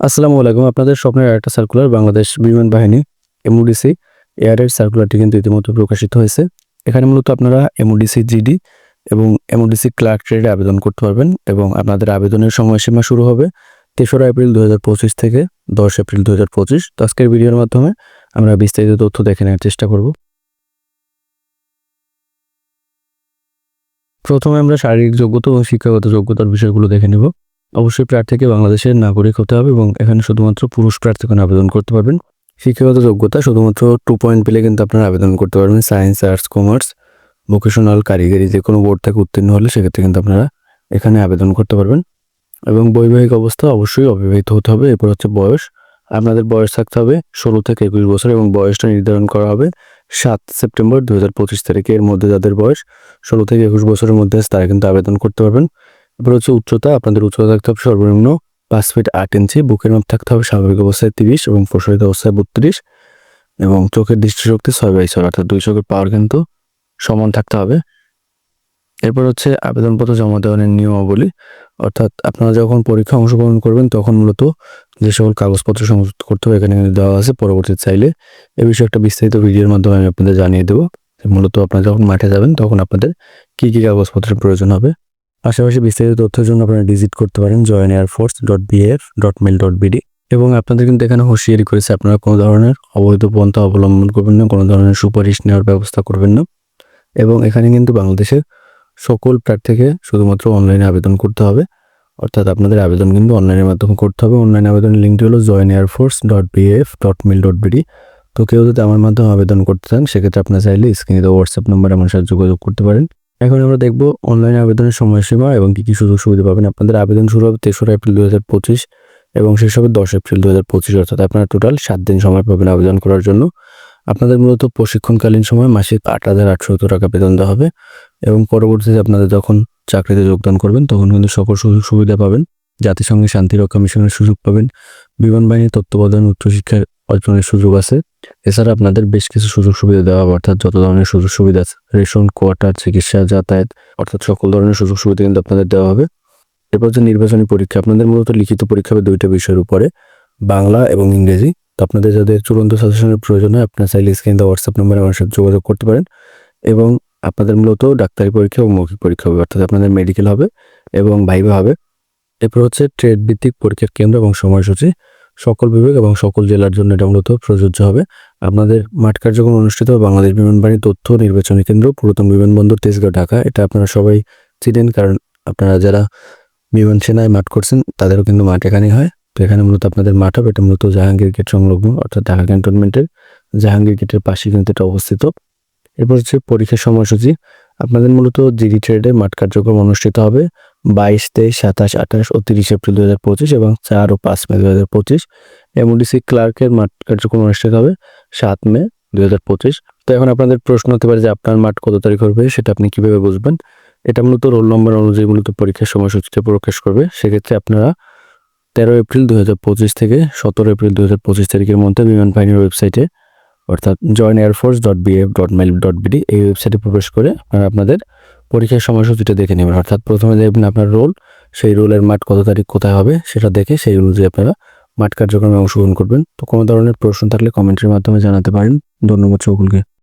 আসসালামু আলাইকুম। আপনাদের স্বপ্নের একটা সার্কুলার বাংলাদেশ বিমান বাহিনী এমওডিসি এয়ারের সার্কুলারটি কিন্তু ইতিমধ্যে প্রকাশিত হয়েছে। এখানে মূলত আপনারা এমওডিসি জিডি এবং এমওডিসি ক্লার্ক ট্রেডে আবেদন করতে পারবেন এবং আপনাদের আবেদনের সময়সীমা শুরু হবে তেসরা এপ্রিল দুই হাজার পঁচিশ থেকে দশ এপ্রিল দু হাজার তো আজকের ভিডিওর মাধ্যমে আমরা বিস্তারিত তথ্য দেখে নেওয়ার চেষ্টা করব। প্রথমে আমরা শারীরিক যোগ্যতা এবং শিক্ষাগত যোগ্যতার বিষয়গুলো দেখে নেব। অবশ্যই প্রার্থীকে বাংলাদেশের নাগরিক হতে হবে এবং এখানে শুধুমাত্র পুরুষ প্রার্থীগণ আবেদন করতে পারবেন। শিক্ষাগত যোগ্যতা শুধুমাত্র টু পয়েন্ট পেলে কিন্তু আপনারা আবেদন করতে পারবেন। সায়েন্স আর্টস কমার্স ভোকেশনাল কারিগরি যে কোনো বোর্ড থেকে উত্তীর্ণ হলে সেক্ষেত্রে কিন্তু আপনারা এখানে আবেদন করতে পারবেন। এবং বৈবাহিক অবস্থা অবশ্যই অবিবাহিত হতে হবে, এরপর হচ্ছে বয়স। আপনাদের বয়স থাকতে হবে ষোলো থেকে একুশ বছর এবং বয়সটা নির্ধারণ করা হবে সাত সেপ্টেম্বর দু হাজার পঁচিশ তারিখে। এর মধ্যে যাদের বয়স ষোলো থেকে একুশ বছরের মধ্যে তারা কিন্তু আবেদন করতে পারবেন। এরপর হচ্ছে উচ্চতা, আপনাদের উচ্চতা থাকতে হবে সর্বনিম্ন পাঁচ ফিট আট ইঞ্চি বুকের মাপ থাকতে হবে স্বাভাবিক অবস্থায় তিরিশ এবং প্রসারিত অবস্থায় বত্রিশ এবং চোখের দৃষ্টিশক্তি ছয় বাই ছয়, অর্থাৎ দুই চোখের পাওয়ার কিন্তু সমান থাকতে হবে। এরপর হচ্ছে আবেদনপত্র জমা দেওয়ার নিয়মাবলী, অর্থাৎ আপনারা যখন পরীক্ষা অংশগ্রহণ করবেন তখন মূলত যে সকল কাগজপত্র সংযুক্ত করতে হবে, এখানে কিন্তু দেওয়া আছে পরবর্তী চাইলে। এ বিষয়ে একটা বিস্তারিত ভিডিওর মাধ্যমে আমি আপনাদের জানিয়ে দেবো। মূলত আপনারা যখন মাঠে যাবেন তখন আপনাদের কী কী কাগজপত্রের প্রয়োজন হবে। পাশাপাশি বিস্তারিত তথ্যের জন্য আপনারা ভিজিট করতে পারেন join air force dot BF dot mil dot BD এবং আপনাদের কিন্তু এখানে হুঁশিয়ারি করেছে আপনারা কোনো ধরনের অবৈধ পন্থা অবলম্বন করবেন না, কোনো ধরনের সুপারিশ নেওয়ার ব্যবস্থা করবেন না এবং এখানে কিন্তু বাংলাদেশের সকল প্রার্থীকে শুধুমাত্র অনলাইনে আবেদন করতে হবে। অর্থাৎ আপনাদের আবেদন কিন্তু অনলাইনের মাধ্যমে করতে হবে। অনলাইন আবেদনের লিঙ্কটি হলো join air force dot BF dot mil dot BD তো কেউ যদি আমার মাধ্যমে আবেদন করতে চান, সেক্ষেত্রে আপনার চাইলে স্ক্রিনে হোয়াটসঅ্যাপ নাম্বার আমার সাথে যোগাযোগ করতে পারেন। এখন আমরা দেখব অনলাইন আবেদনের সময়সীমা এবং কী কী সুযোগ সুবিধা পাবেন। আপনাদের আবেদন শুরু হবে তেসরা এপ্রিল দু হাজার পঁচিশ এবং শেষ হবে দশ এপ্রিল দু হাজার পঁচিশ, অর্থাৎ আপনারা টোটাল সাত দিন সময় পাবেন আবেদন করার জন্য। আপনাদের মূলত প্রশিক্ষণকালীন সময় মাসিক আট হাজার আটশো টাকা বেতন দেওয়া হবে এবং পরবর্তীতে আপনাদের যখন চাকরিতে যোগদান করবেন, তখন কিন্তু সকল সুযোগ সুবিধা পাবেন। জাতিসংঘে শান্তিরক্ষা মিশনের সুযোগ পাবেন। বিমান বাহিনীর তত্ত্বাবধান উচ্চশিক্ষার অর্জনের সুযোগ আছে। এছাড়া আপনাদের বেশ কিছু সুযোগ সুবিধা দেওয়া হবে। অর্থাৎ যত ধরনের সুযোগ সুবিধা আছে, রেশন, কোয়ার্টার, চিকিৎসা, যাতায়াত, অর্থাৎ সকল ধরনের সুযোগ সুবিধা কিন্তু আপনাদের দেওয়া হবে। এরপর যে নির্বাচনী পরীক্ষা। আপনাদের মূলত লিখিত পরীক্ষা হবে দুইটা বিষয়ের উপরে, বাংলা এবং ইংরেজি। তো আপনাদের যাদের চূড়ান্ত সাজেশনের প্রয়োজন হয়, আপনার চাইলে স্ক্রিন দেওয়া হোয়াটসঅ্যাপ নম্বরে আমার সাথে যোগাযোগ করতে পারেন। এবং আপনাদের মূলত ডাক্তারি পরীক্ষা এবং মৌখিক পরীক্ষা হবে, অর্থাৎ আপনাদের মেডিকেল হবে এবং ভাইবা হবে। এরপর হচ্ছে ট্রেড ভিত্তিক পরীক্ষার কেন্দ্র এবং সময়সূচি। সকল বিভাগ এবং সকল জেলার জন্য এটা মূলত প্রযোজ্য হবে। আপনাদের মাঠ কার্যক্রম অনুষ্ঠিত হবে বাংলাদেশ বিমানবাহিনী তথ্য নির্বাচনী কেন্দ্র, পুরাতন বিমানবন্দর, তেজগাঁও, ঢাকা। এটা আপনারা সবাই চিনেন কারণ আপনারা যারা বিমান সেনায় মাঠ করছেন, তাদেরও কিন্তু মাঠ এখানেই হয়। তো এখানে মূলত আপনাদের মাঠ হবে। এটা মূলত জাহাঙ্গীর গেট সংলগ্ন, অর্থাৎ ঢাকা ক্যান্টনমেন্টের। জাহাঙ্গীর গেটের পাশে কিন্তু এটা অবস্থিত। এরপর হচ্ছে পরীক্ষার সময়সূচি। আপনাদের মূলত জিডি ট্রেডে মাঠ কার্যক্রম অনুষ্ঠিত হবে বাইশ, তেইশ, সাতাশ, আঠাশ ও তিরিশ এপ্রিল দু হাজার পঁচিশ এবং চার ও পাঁচ মে দু হাজার পঁচিশ। এমওডিসি ক্লার্কের মাঠ কার্যক্রম অনুষ্ঠিত হবে সাত মে দু হাজার পঁচিশ। তো এখন আপনাদের প্রশ্ন হতে পারে যে আপনার মাঠ কত তারিখ হবে সেটা আপনি কীভাবে বুঝবেন? এটা মূলত রোল নম্বর অনুযায়ী মূলত পরীক্ষার সময়সূচিতে প্রকাশ করবে। সেক্ষেত্রে আপনারা তেরো এপ্রিল দু হাজার পঁচিশ থেকে সতেরো এপ্রিল দু হাজার পঁচিশ তারিখের মধ্যে বিমান বাহিনীর ওয়েবসাইটে অর্থাৎ join air force dot BF dot mil dot BD এই ওয়েবসাইটে প্রবেশ করে আপনারা আপনাদের পরীক্ষার সময়সূচিটা দেখে নেবেন। অর্থাৎ প্রথমে দেখবেন আপনার রোল সেই রোলের মাঠ কত তারিখ কোথায় হবে সেটা দেখে সেই অনুযায়ী আপনারা মাঠ কার্যক্রমে অংশগ্রহণ করবেন। তো কোনো ধরনের প্রশ্ন থাকলে কমেন্টের মাধ্যমে জানাতে পারেন। ধন্যবাদ সকলকে।